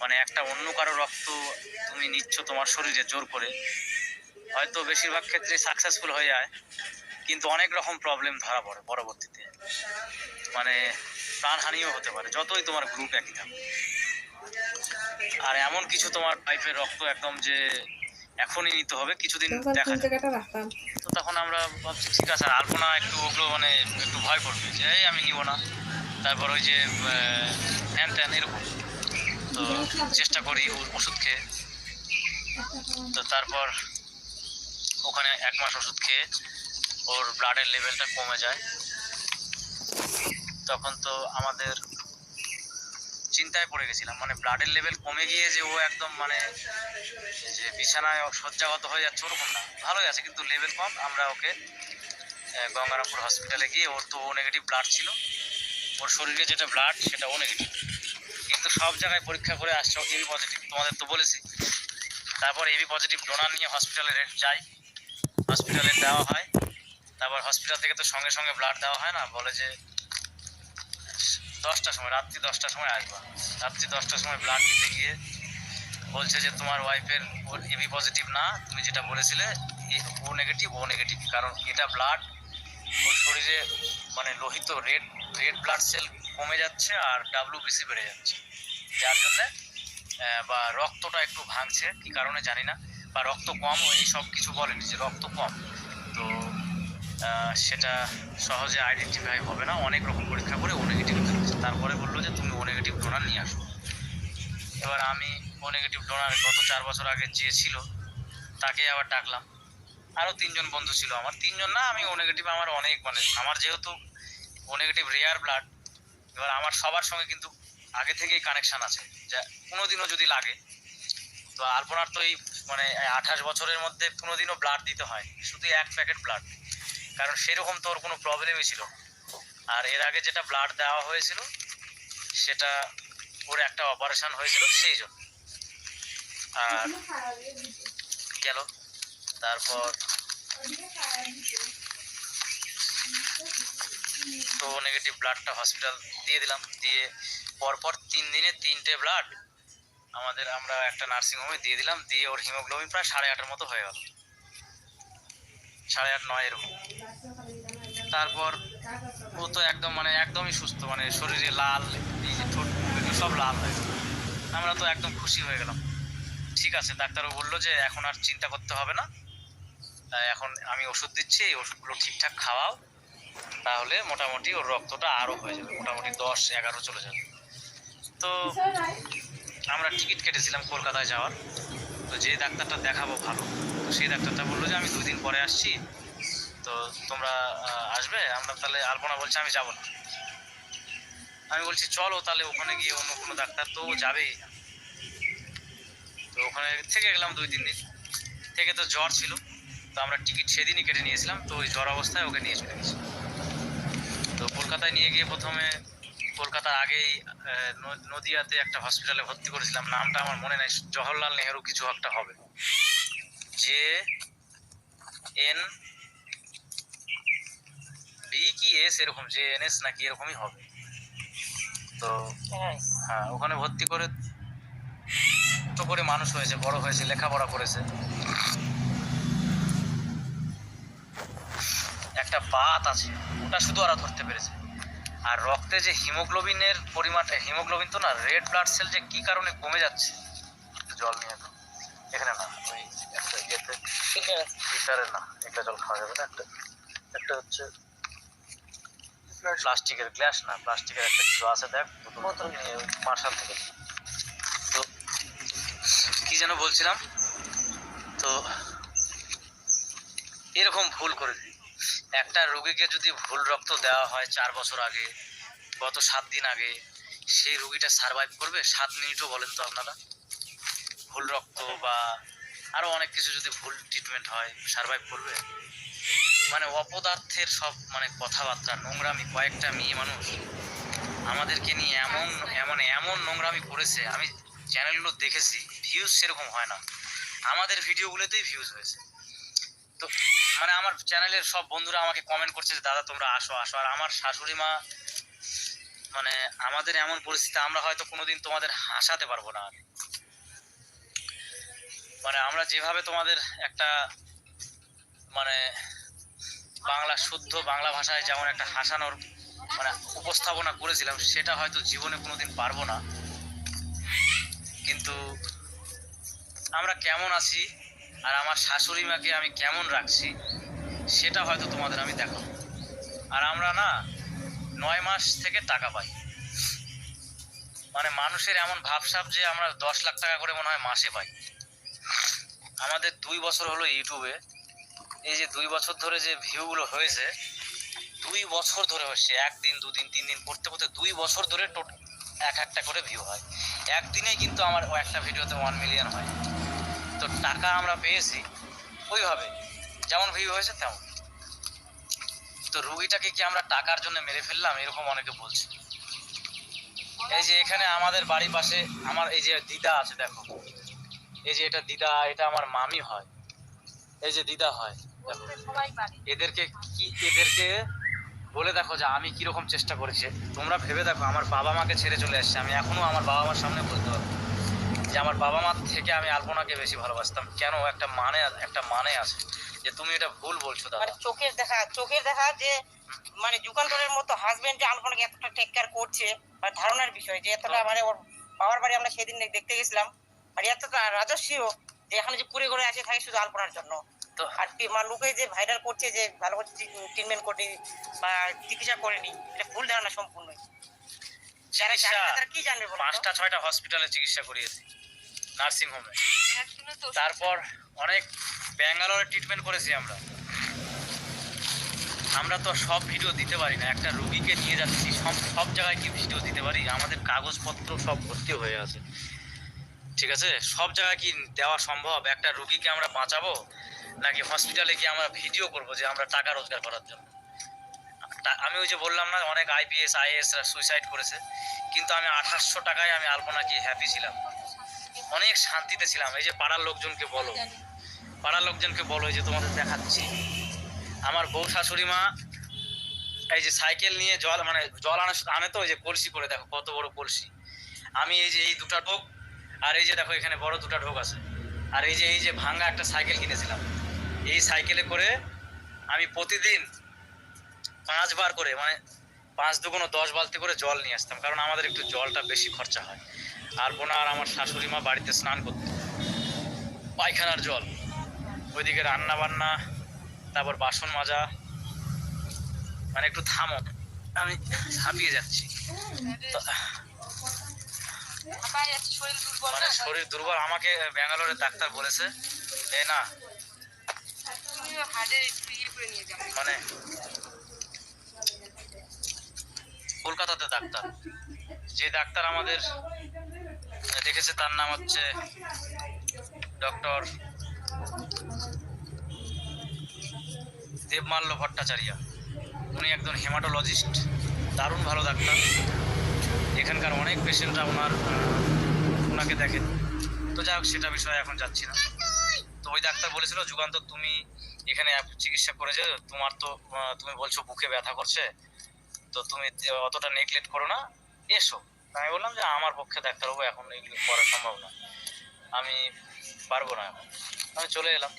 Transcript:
মানে একটা অন্য কারও রক্ত তুমি নিচ্ছ তোমার শরীরে জোর করে হয়তো বেশিরভাগ ক্ষেত্রে সাকসেসফুল হয়ে যায় কিন্তু অনেক রকম প্রবলেম ধরা পড়ে পরবর্তীতে। মানে প্রাণহানিও হতে পারে যতই তোমার গ্রুপ একই থাকুক। আর এমন কিছু তোমার পাইপের রক্ত একদম যে এখনই নিতে হবে কিছুদিন দেখা তো তখন আমরা ভাবছি ঠিক আছে আর আলপনা একটু ওগুলো মানে একটু ভয় করবে। যে এই আমি নিব না। তারপর ওই যে হ্যান ত্যান এরকম। তো চেষ্টা করি ওষুধ খেয়ে তো তারপর ওখানে এক মাস ওষুধ খেয়ে ওর ব্লাডের লেভেলটা কমে যায়। তখন তো আমাদের চিন্তায় পড়ে গেছিলাম। মানে ব্লাডের লেভেল কমে গিয়ে যে ও একদম মানে যে বিছানায় শয্যাগত হয়ে যাচ্ছে ওরকম না। ভালোই আছে, কিন্তু লেভেল কম। আমরা ওকে গঙ্গারামপুর হসপিটালে গিয়ে ওর তো ও নেগেটিভ ব্লাড ছিল। ওর শরীরে যেটা ব্লাড সেটা ও নেগেটিভ কিন্তু সব জায়গায় পরীক্ষা করে আসছো এবি পজিটিভ তোমাদের তো বলেছি। তারপর এবি পজিটিভ ডোনার নিয়ে হসপিটালে যাই। হসপিটালে দেওয়া হয়। তারপর হসপিটাল থেকে তো সঙ্গে সঙ্গে ব্লাড দেওয়া হয় না, বলে যে দশটার সময়, রাত্রি দশটার সময় আসবা। রাত্রি দশটার সময় ব্লাড দিতে গিয়ে বলছে যে তোমার ওয়াইফের ওর এবি পজিটিভ না, তুমি যেটা বলেছিলে ও নেগেটিভ ও নেগেটিভ কারণ এটা ব্লাড ওর শরীরে মানে লোহিত রেড রেড ব্লাড সেল কমে যাচ্ছে আর ডাব্লিউবিসি বেড়ে যাচ্ছে। যার জন্যে বা রক্তটা একটু ভাঙছে, কি কারণে জানি না, বা রক্ত কম ও এইসব কিছু বলেনি যে রক্ত কম। তো সেটা সহজে আইডেন্টিফাই হবে না, অনেক রকম পরীক্ষা করে ও নেগেটিভ বেরোচ্ছে তারপরে বলল যে, তুমি ও নেগেটিভ ডোনার নিয়ে আসো। এবার আমি ও নেগেটিভ ডোনার গত চার বছর আগে যে ছিল, তাকে আবার ডাকলাম। আরও তিনজন বন্ধু ছিল আমার। তিনজন না, আমি ও নেগেটিভ আমার অনেক মানে আমার যেহেতু ও নেগেটিভ রেয়ার ব্লাড এবার আমার সবার সঙ্গে কিন্তু আগে থেকেই কানেকশান আছে, যা কোনোদিনও যদি লাগে। তো আলপনার তো এই মানে আঠাশ বছরের মধ্যে কোনোদিনও ব্লাড দিতে হয়, শুধু এক প্যাকেট ব্লাড কারণ সেরকম তো ওর কোনো প্রবলেমই ছিল। আর এর আগে যেটা ব্লাড দেওয়া হয়েছিল, সেটা ওর একটা অপারেশন হয়েছিল সেই জন্য। আর গেল, তারপর তো নেগেটিভ ব্লাডটা হসপিটাল দিয়ে দিলাম, দিয়ে পরপর তিন দিনে তিনটে ব্লাড আমাদের আমরা একটা নার্সিংহোমে দিয়ে দিলাম দিয়ে ওর হিমোগ্লোবিন প্রায় সাড়ে আটের মতো হয়ে গেল। সাড়ে আট নয় এরকম। তারপর ও তো একদম মানে একদমই সুস্থ মানে শরীরে লাল এই যে ঠোঁট সব লাল হয়ে আমরা তো একদম খুশি হয়ে গেলাম। ঠিক আছে ডাক্তারও বলল যে এখন আর চিন্তা করতে হবে না। আহ, এখন আমি ওষুধ দিচ্ছি এই ওষুধগুলো ঠিকঠাক খাওয়াও। তাহলে মোটামুটি ওর রক্তটা আরও হয়ে যাবে মোটামুটি দশ এগারো চলে যাবে। তো আমরা টিকিট কেটেছিলাম কলকাতায় যাওয়ার। তো যে ডাক্তারটা দেখাবো ভালো, তো সেই ডাক্তারটা বলল যে, আমি দুই দিন পরে আসছি। তো তোমরা আসবে? আমরা তাহলে আলপনা বলছে, আমি যাব না। আমি বলছি, চলো তাহলে ওখানে গিয়ে অন্য কোনো ডাক্তার তো যাবেই। তো ওখানে থেকে গেলাম দুই তিন দিন। থেকে তো জ্বর ছিল, তো আমরা টিকিট সেদিনই কেটে নিয়েছিলাম। তো ওই জ্বর অবস্থায় ওকে নিয়ে চলে গেছি। তো কলকাতায় নিয়ে গিয়ে প্রথমে কলকাতার আগেই নদিয়াতে একটা হসপিটালে ভর্তি করেছিলাম। নামটা আমার মনে নাই। জওহরলাল নেহেরু কিছু একটা হবে। যে এন বি কি এস এরকম যে এন এস নাকি এরকমই হবে। তো হ্যাঁ ওখানে ভর্তি করে তো করে মানুষ হয়েছে, বড় হয়েছে, লেখাপড়া করেছে। একটা বাত আছে, ওটা শুধু ওরা ধরতে পেরেছে। আর রক্তে যে হিমোগ্লোবিনের পরিমাণ হিমোগ্লোবিন তো না রেড ব্লাড সেল যে কি কারণে কমে যাচ্ছে? জল নিয়ে তো এখানে না ওই একটা ইয়েতে ফিল্টারে না একটা জল খাওয়া যাবে না একটা একটা হচ্ছে প্লাস্টিকের গ্লাস না প্লাস্টিকের একটা কিছু আছে দেখ বোতল। নিয়ে মার্শাল থেকে। তো কি যেন বলছিলাম? তো এরকম ভুল করে দিই একটা রোগীকে যদি ভুল রক্ত দেওয়া হয় চার বছর আগে, গত সাত দিন আগে, সেই রোগীটা সারভাইভ করবে? সাত মিনিটও বলেন তো আপনারা? ভুল রক্ত বা আরও অনেক কিছু যদি ভুল ট্রিটমেন্ট হয় সারভাইভ করবে? মানে অপদার্থের সব মানে কথাবার্তা, নোংরামি, কয়েকটা মেয়ে মানুষ আমাদেরকে নিয়ে এমন এমন এমন নোংরামি করেছে, আমি চ্যানেলগুলো দেখেছি ভিউজ সেরকম হয় না। আমাদের ভিডিওগুলোতেই ভিউজ হয়েছে। তো মানে আমার চ্যানেলের সব বন্ধুরা আমাকে কমেন্ট করছে যে, দাদা, তোমরা আসো আসো আর আমার শাশুড়ি মা মানে আমাদের এমন পরিস্থিতি আমরা হয়তো কোনোদিন তোমাদের হাসাতে পারব না। মানে আমরা যেভাবে তোমাদের একটা মানে বাংলা শুদ্ধ বাংলা ভাষায় যেমন একটা হাসানোর মানে উপস্থাপনা করেছিলাম, সেটা হয়তো জীবনে কোনোদিন পারব না কিন্তু আমরা কেমন আছি আর আমার শাশুড়ি মাকে আমি কেমন রাখছি, সেটা হয়তো তোমাদের আমি দেখাবো। আর আমরা না, নয় মাস থেকে টাকা পাই। মানে মানুষের এমন ভাবসাব যে আমরা দশ লাখ টাকা করে মনে হয় মাসে পাই। আমাদের দুই বছর হলো ইউটিউবে। এই যে দুই বছর ধরে যে ভিউগুলো হয়েছে, দুই বছর ধরে হচ্ছে। একদিন, দুদিন তিন দিন করতে করতে দুই বছর ধরে টোট এক একটা করে ভিউ হয়। একদিনেই কিন্তু আমার একটা ভিডিওতে ওয়ান মিলিয়ন হয়। টাকা আমরা পেয়েছি, ওইভাবে। যেমন ভিউ হয়েছে তেমন। তো রুগীটাকে কি আমরা টাকার জন্য মেরে ফেললাম? এরকম অনেকে বলছে। এই যে এখানে আমাদের বাড়ির পাশে আমার এই যে দিদা আছে, দেখো। এই যে এটা দিদা, এটা আমার মামি হয়। এই যে দিদা হয় এদেরকে কি, এদেরকে বলে দেখো যে আমি কীরকম চেষ্টা করেছি। তোমরা ভেবে দেখো, আমার বাবা মাকে ছেড়ে চলে আসছে। আমি এখনও আমার বাবা মার সামনে বলতে পারব যে আমার বাবা মার থেকে আমি আলপনাকে বেশি ভালোবাসতাম। কেন? একটা মানে একটা মানে আছে। যে তুমি এটা ভুল বলছো দাদা। মানে চোখের দেখা চোখের দেখা যে মানে যুগান্তরের মতো হাজবেন্ড যে আলপনাকে এতটা টেক কেয়ার করছে মানে ধারণার বিষয় যে এতটা মানে ওর বাবার বাড়ি আমরা সেদিন দেখতে গেছিলাম। আর এতটা রাজস্বীয় যে এখানে যে পুরে ঘরে আছে থাকে শুধু আলপনার জন্য। তো আর কি- মানে লোকে যে ভাইরাল করছে যে ভালো করে ট্রিটমেন্ট করেনি বা চিকিৎসা করেনি এটা ভুল ধারণা সম্পূর্ণ যারা তারা কি জানবে পাঁচটা ছয়টা হসপিটালে চিকিৎসা করিয়েছি। নার্সিং হোমে। তারপর অনেক ব্যাঙ্গালোরে ট্রিটমেন্ট করেছি আমরা। আমরা তো সব ভিডিও দিতে পারি না একটা রুগীকে নিয়ে যাচ্ছি সব সব জায়গায় কি ভিডিও দিতে পারি? আমাদের কাগজপত্র সব ভর্তি হয়ে আছে। ঠিক আছে? সব জায়গায় কি দেওয়া সম্ভব? একটা রুগীকে আমরা বাঁচাবো নাকি হসপিটালে গিয়ে আমরা ভিডিও করব যে আমরা টাকা রোজগার করার জন্য? আমি ওই যে বললাম না অনেক আইপিএস আইএসরা সুইসাইড করেছে। কিন্তু আমি আঠাশশো টাকায় আমি আলপনা কি হ্যাপি ছিলাম? অনেক শান্তিতে ছিলাম। এই যে পাড়ার লোকজনকে বলো। পাড়ার লোকজনকে বলো এই যে তোমাদের দেখাচ্ছি। আমার বউ শাশুড়ি মা এই যে সাইকেল নিয়ে জল মানে জল আনে আনে তো ওই যে কলসি করে দেখো কত বড় কলসি। আমি এই যে এই দুটা ঢোক আর এই যে দেখো এখানে বড় দুটা ঢোক আছে। আর এই যে এই যে ভাঙ্গা একটা সাইকেল কিনেছিলাম। এই সাইকেলে করে আমি প্রতিদিন পাঁচবার করে মানে পাঁচ দুগুণ দশ বালতি করে জল নিয়ে আসতাম কারণ আমাদের একটু জলটা বেশি খরচা হয়। আর বোনা আর আমার শাশুড়ি মা বাড়িতে স্নান করতো। পায়খানার জল। ওইদিকে রান্না বান্না তারপর বাসন মাজা। মানে একটু থামো আমি হাঁপিয়ে যাচ্ছি। মানে শরীর দুর্বল আমাকে ব্যাঙ্গালোরের ডাক্তার বলেছে এ না। ইয়ে। মানে কলকাতাতে ডাক্তার। যে ডাক্তার আমাদের দেখেছে, তার নাম হচ্ছে ডক্টর দেবমাল্য ভট্টাচার্য। উনি একজন হেমাটোলজিস্ট। দারুণ ভালো ডাক্তার। এখানকার অনেক পেশেন্টরা ওনার ওনাকে দেখেন। তো যাই হোক, সেটা বিষয়ে এখন যাচ্ছি না। তো ওই ডাক্তার বলেছিল, যুগান্তর, তুমি এখানে চিকিৎসা করেছে, তোমার তো তুমি বলছো বুকে ব্যথা করছে। তো তুমি অতটা নেগলেক্ট করো না, এসো। আমি বললাম যে আমার পক্ষে ডাক্তারবাবু এখন এগুলো করা সম্ভব না। আমি পারব না এখন। আমি চলে এলাম।